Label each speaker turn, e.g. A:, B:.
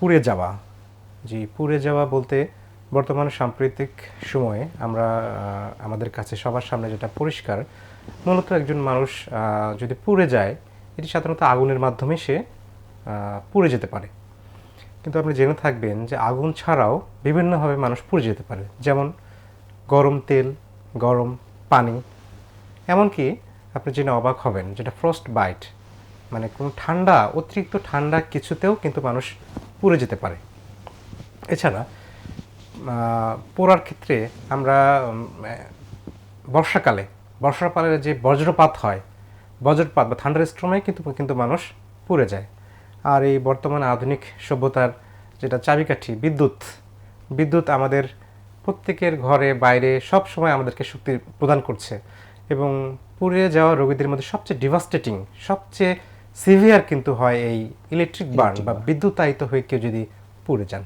A: পুড়ে যাওয়া। জি, পুড়ে যাওয়া বলতে বর্তমানে সাম্প্রতিক সময়ে আমরা আমাদের কাছে সবার সামনে যেটা পরিষ্কার, মূলত একজন মানুষ যদি পুড়ে যায়, এটি সাধারণত আগুনের মাধ্যমে সে পুড়ে যেতে পারে। কিন্তু আপনি জেনে থাকবেন যে আগুন ছাড়াও বিভিন্নভাবে মানুষ পুড়ে যেতে পারে। যেমন গরম তেল, গরম পানি। এমনকি আপনি জেনে অবাক হবেন যেটা ফ্রস্ট বাইট মানে কোনো ঠান্ডা, অতিরিক্ত ঠান্ডা কিছুতেও কিন্তু মানুষ পুড়ে যেতে পারে। এছাড়া পোড়ার ক্ষেত্রে আমরা বর্ষাকালে বর্ষাকালে যে বজ্রপাত হয়, বজ্রপাত বা থান্ডার স্ট্রমে কিন্তু কিন্তু মানুষ পুড়ে যায়। আর এই বর্তমান আধুনিক সভ্যতার যেটা চাবিকাঠি, বিদ্যুৎ বিদ্যুৎ আমাদের প্রত্যেকের ঘরে, বাইরে সব সময় আমাদেরকে শক্তি প্রদান করছে। এবং পুড়ে যাওয়া রোগীদের মধ্যে সবচেয়ে ডিভাস্টেটিং সবচেয়ে সিভিয়ার কিন্তু হয় এই ইলেকট্রিক বার্ন বা বিদ্যুতায়িত হয়ে কেউ যদি পুড়ে যান।